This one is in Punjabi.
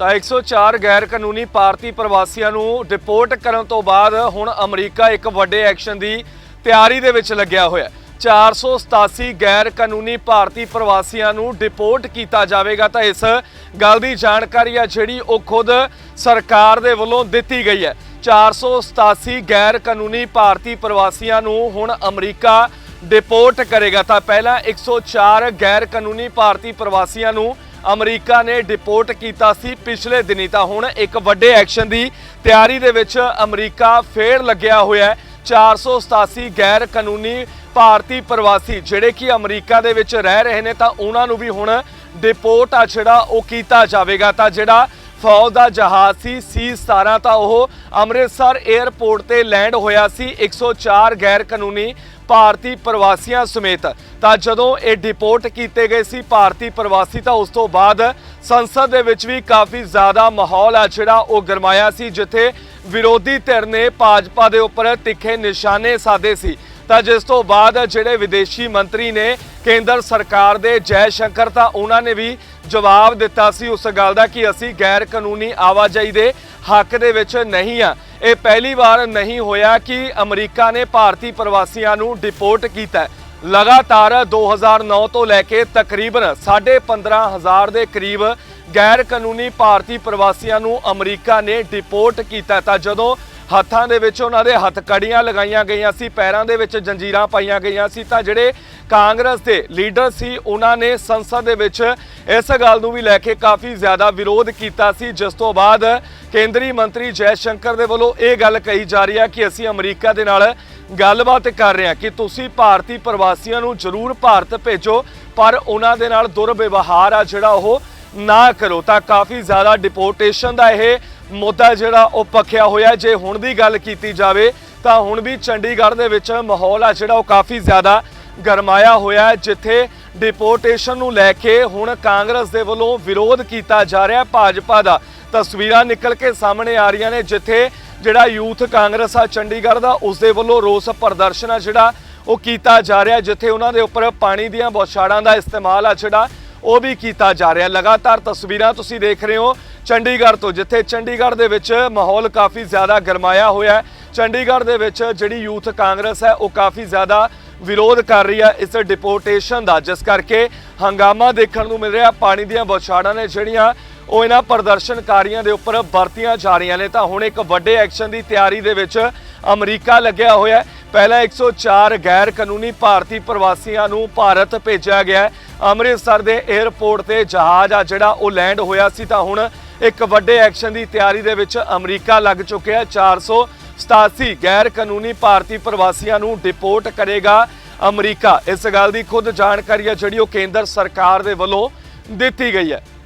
ਤਾਂ 104 ਗੈਰ ਕਾਨੂੰਨੀ ਭਾਰਤੀ ਪ੍ਰਵਾਸੀਆਂ ਨੂੰ ਡਿਪੋਰਟ ਕਰਨ ਤੋਂ ਬਾਅਦ ਹੁਣ ਅਮਰੀਕਾ ਇੱਕ ਵੱਡੇ ਐਕਸ਼ਨ ਦੀ ਤਿਆਰੀ ਦੇ ਵਿੱਚ ਲੱਗਿਆ ਹੋਇਆ ਹੈ। 487 ਗੈਰ ਕਾਨੂੰਨੀ ਭਾਰਤੀ ਪ੍ਰਵਾਸੀਆਂ ਨੂੰ ਡਿਪੋਰਟ ਕੀਤਾ ਜਾਵੇਗਾ ਤਾਂ ਇਸ ਗੱਲ ਦੀ ਜਾਣਕਾਰੀ ਆ ਜਿਹੜੀ ਉਹ ਖੁਦ ਸਰਕਾਰ ਦੇ ਵੱਲੋਂ ਦਿੱਤੀ ਗਈ ਹੈ। 487 ਗੈਰ ਕਾਨੂੰਨੀ ਭਾਰਤੀ ਪ੍ਰਵਾਸੀਆਂ ਨੂੰ ਹੁਣ ਅਮਰੀਕਾ ਡਿਪੋਰਟ ਕਰੇਗਾ ਤਾਂ ਪਹਿਲਾਂ 104 ਗੈਰ ਕਾਨੂੰਨੀ ਭਾਰਤੀ ਪ੍ਰਵਾਸੀਆਂ ਨੂੰ ਅਮਰੀਕਾ ਨੇ ਡਿਪੋਰਟ ਕੀਤਾ ਸੀ ਪਿਛਲੇ ਦਿਨੀ। ਤਾਂ ਹੁਣ ਇੱਕ ਵੱਡੇ ਐਕਸ਼ਨ ਦੀ ਤਿਆਰੀ ਦੇ ਵਿੱਚ ਅਮਰੀਕਾ ਫੇਰ ਲੱਗਿਆ ਹੋਇਆ ਹੈ। 487 ਗੈਰ ਕਾਨੂੰਨੀ ਭਾਰਤੀ ਪ੍ਰਵਾਸੀ ਜਿਹੜੇ ਕਿ ਅਮਰੀਕਾ ਦੇ ਵਿੱਚ ਰਹਿ ਰਹੇ ਨੇ, ਤਾਂ ਉਹਨਾਂ ਨੂੰ ਵੀ ਹੁਣ ਡਿਪੋਰਟ ਆ ਜਿਹੜਾ ਉਹ ਕੀਤਾ ਜਾਵੇਗਾ। ਤਾਂ ਜਿਹੜਾ ਫੌਜ ਦਾ ਜਹਾਜ਼ ਸੀ ਸੀ 17 ਤਾਂ ਉਹ ਅੰਮ੍ਰਿਤਸਰ 에ਅਰਪੋਰਟ ਤੇ ਲੈਂਡ ਹੋਇਆ ਸੀ। 104 ਗੈਰ ਕਾਨੂੰਨੀ ਭਾਰਤੀ ਪ੍ਰਵਾਸੀਆਂ ਸਮੇਤ, ਤਾਂ ਜਦੋਂ ਇਹ ਡਿਪੋਰਟ ਕੀਤੇ ਗਏ ਸੀ ਭਾਰਤੀ ਪ੍ਰਵਾਸੀ, ਤਾਂ ਉਸ ਤੋਂ ਬਾਅਦ ਸੰਸਦ ਦੇ ਵਿੱਚ ਵੀ ਕਾਫੀ ਜ਼ਿਆਦਾ ਮਾਹੌਲ ਆ ਜਿਹੜਾ ਉਹ ਗਰਮਾਇਆ ਸੀ, ਜਿੱਥੇ ਵਿਰੋਧੀ ਧਿਰ ਨੇ ਭਾਜਪਾ ਦੇ ਉੱਪਰ ਤਿੱਖੇ ਨਿਸ਼ਾਨੇ ਸਾਧੇ ਸੀ। ਤਾਂ ਜਿਸ ਤੋਂ ਬਾਅਦ ਜਿਹੜੇ ਵਿਦੇਸ਼ੀ ਮੰਤਰੀ ਨੇ ਕੇਂਦਰ ਸਰਕਾਰ ਦੇ ਜੈ ਸ਼ੰਕਰ, ਤਾਂ ਉਹਨਾਂ ਨੇ ਵੀ ਜਵਾਬ ਦਿੱਤਾ ਸੀ ਉਸ ਗੱਲ ਦਾ ਕਿ ਅਸੀਂ ਗੈਰ ਕਾਨੂੰਨੀ ਆਵਾਜਾਈ ਦੇ ਹੱਕ ਦੇ ਵਿੱਚ ਨਹੀਂ ਆ। ਇਹ ਪਹਿਲੀ ਵਾਰ ਨਹੀਂ ਹੋਇਆ ਕਿ ਅਮਰੀਕਾ ਨੇ ਭਾਰਤੀ ਪ੍ਰਵਾਸੀਆਂ ਨੂੰ ਡਿਪੋਰਟ ਕੀਤਾ ਹੈ। ਲਗਾਤਾਰ 2009 ਤੋਂ ਲੈ ਕੇ ਤਕਰੀਬਨ 15000 ਦੇ ਕਰੀਬ ਗੈਰ ਕਾਨੂੰਨੀ ਭਾਰਤੀ ਪ੍ਰਵਾਸੀਆਂ ਨੂੰ ਅਮਰੀਕਾ ਨੇ ਡਿਪੋਰਟ ਕੀਤਾ ਤਾਂ ਜਦੋਂ ਹੱਥਾਂ ਦੇ ਵਿੱਚ ਉਹਨਾਂ ਦੇ ਹੱਥ ਕੜੀਆਂ ਲਗਾਈਆਂ ਗਈਆਂ ਸੀ, ਪੈਰਾਂ ਦੇ ਵਿੱਚ ਜੰਜੀਰਾਂ ਪਾਈਆਂ ਗਈਆਂ ਸੀ। ਤਾਂ ਜਿਹੜੇ ਕਾਂਗਰਸ ਦੇ ਲੀਡਰ ਸੀ, ਉਹਨਾਂ ਨੇ ਸੰਸਦ ਦੇ ਵਿੱਚ ਇਸ ਗੱਲ ਨੂੰ ਵੀ ਲੈ ਕੇ ਕਾਫੀ ਜ਼ਿਆਦਾ ਵਿਰੋਧ ਕੀਤਾ ਸੀ। ਜਿਸ ਤੋਂ ਬਾਅਦ ਕੇਂਦਰੀ ਮੰਤਰੀ ਜੈ ਸ਼ੰਕਰ ਦੇ ਵੱਲੋਂ ਇਹ ਗੱਲ ਕਹੀ ਜਾ ਰਹੀ ਹੈ ਕਿ ਅਸੀਂ ਅਮਰੀਕਾ ਦੇ ਨਾਲ ਗੱਲਬਾਤ ਕਰ ਰਹੇ ਹਾਂ ਕਿ ਤੁਸੀਂ ਭਾਰਤੀ ਪ੍ਰਵਾਸੀਆਂ ਨੂੰ ਜ਼ਰੂਰ ਭਾਰਤ ਭੇਜੋ, ਪਰ ਉਹਨਾਂ ਦੇ ਨਾਲ ਦੁਰਵਿਵਹਾਰ ਆ ਜਿਹੜਾ ਉਹ ਨਾ ਕਰੋ। ਤਾਂ ਕਾਫੀ ਜ਼ਿਆਦਾ ਡਿਪੋਰਟੇਸ਼ਨ ਦਾ ਇਹ ਮੁੱਦਾ ਜਿਹੜਾ ਉਹ ਪੱਖਿਆ ਹੋਇਆ ਜੇ ਹੁਣ ਦੀ ਗੱਲ ਕੀਤੀ ਜਾਵੇ ਤਾਂ ਹੁਣ ਵੀ ਚੰਡੀਗੜ੍ਹ ਦੇ ਵਿੱਚ ਮਾਹੌਲ ਆ ਜਿਹੜਾ ਉਹ ਕਾਫੀ ਜ਼ਿਆਦਾ ਗਰਮਾਇਆ ਹੋਇਆ ਜਿੱਥੇ ਡਿਪੋਰਟੇਸ਼ਨ ਨੂੰ ਲੈ ਕੇ ਹੁਣ ਕਾਂਗਰਸ ਦੇ ਵੱਲੋਂ ਵਿਰੋਧ ਕੀਤਾ ਜਾ ਰਿਹਾ ਭਾਜਪਾ ਦਾ। ਤਸਵੀਰਾਂ ਨਿਕਲ ਕੇ ਸਾਹਮਣੇ ਆ ਰਹੀਆਂ ਨੇ, ਜਿੱਥੇ ਜਿਹੜਾ ਯੂਥ ਕਾਂਗਰਸ ਆ ਚੰਡੀਗੜ੍ਹ ਦਾ, ਉਸ ਦੇ ਵੱਲੋਂ ਰੋਸ ਪ੍ਰਦਰਸ਼ਨ ਆ ਜਿਹੜਾ ਉਹ ਕੀਤਾ ਜਾ ਰਿਹਾ ਜਿੱਥੇ ਉਹਨਾਂ ਦੇ ਉੱਪਰ ਪਾਣੀ ਦੀਆਂ ਬੌਛਾੜਾਂ ਦਾ ਇਸਤੇਮਾਲ ਆ ਜਿਹੜਾ ਉਹ ਵੀ ਕੀਤਾ ਜਾ ਰਿਹਾ ਲਗਾਤਾਰ ਤਸਵੀਰਾਂ ਤੁਸੀਂ ਦੇਖ ਰਹੇ ਹੋ ਚੰਡੀਗੜ੍ਹ ਤੋਂ, ਜਿੱਥੇ ਚੰਡੀਗੜ੍ਹ ਦੇ ਵਿੱਚ ਮਾਹੌਲ ਕਾਫੀ ਜ਼ਿਆਦਾ ਗਰਮਾਇਆ ਹੋਇਆ ਹੈ। ਚੰਡੀਗੜ੍ਹ ਦੇ ਵਿੱਚ ਜਿਹੜੀ ਯੂਥ ਕਾਂਗਰਸ ਹੈ, ਉਹ ਕਾਫੀ ਜ਼ਿਆਦਾ ਵਿਰੋਧ ਕਰ ਰਹੀ ਹੈ ਇਸ ਡਿਪੋਰਟੇਸ਼ਨ ਦਾ, ਜਿਸ ਕਰਕੇ ਹੰਗਾਮਾ ਦੇਖਣ ਨੂੰ ਮਿਲ ਰਿਹਾ ਪਾਣੀ ਦੀਆਂ ਬੌਛਾੜਾਂ ਨੇ ਜਿਹੜੀਆਂ ਉਹ ਇਹਨਾਂ ਪ੍ਰਦਰਸ਼ਨਕਾਰੀਆਂ ਦੇ ਉੱਪਰ ਵਰਤੀਆਂ ਜਾ ਰਹੀਆਂ ਨੇ। ਤਾਂ ਹੁਣ ਇੱਕ ਵੱਡੇ ਐਕਸ਼ਨ ਦੀ ਤਿਆਰੀ ਦੇ ਵਿੱਚ ਅਮਰੀਕਾ ਲੱਗਿਆ ਹੋਇਆ ਹੈ। ਪਹਿਲਾਂ 104 ਗੈਰ ਕਾਨੂੰਨੀ ਭਾਰਤੀ ਪ੍ਰਵਾਸੀਆਂ ਨੂੰ ਭਾਰਤ ਭੇਜਿਆ ਗਿਆ ਅੰਮ੍ਰਿਤਸਰ ਦੇ 에ਅਰਪੋਰਟ ਤੇ ਜਹਾਜ਼ ਆ ਜਿਹੜਾ ਉਹ ਲੈਂਡ ਹੋਇਆ ਸੀ। ਤਾਂ ਹੁਣ ਇੱਕ ਵੱਡੇ ਐਕਸ਼ਨ ਦੀ ਤਿਆਰੀ ਦੇ ਵਿੱਚ ਅਮਰੀਕਾ ਲੱਗ ਚੁੱਕਿਆ ਹੈ। 487 ਗੈਰ ਕਾਨੂੰਨੀ ਭਾਰਤੀ ਪ੍ਰਵਾਸੀਆਂ ਨੂੰ ਡਿਪੋਰਟ ਕਰੇਗਾ ਅਮਰੀਕਾ। ਇਸ ਗੱਲ ਦੀ ਖੁਦ ਜਾਣਕਾਰੀ ਹੈ ਜਿਹੜੀ ਉਹ ਕੇਂਦਰ ਸਰਕਾਰ ਦੇ ਵੱਲੋਂ ਦਿੱਤੀ ਗਈ ਹੈ।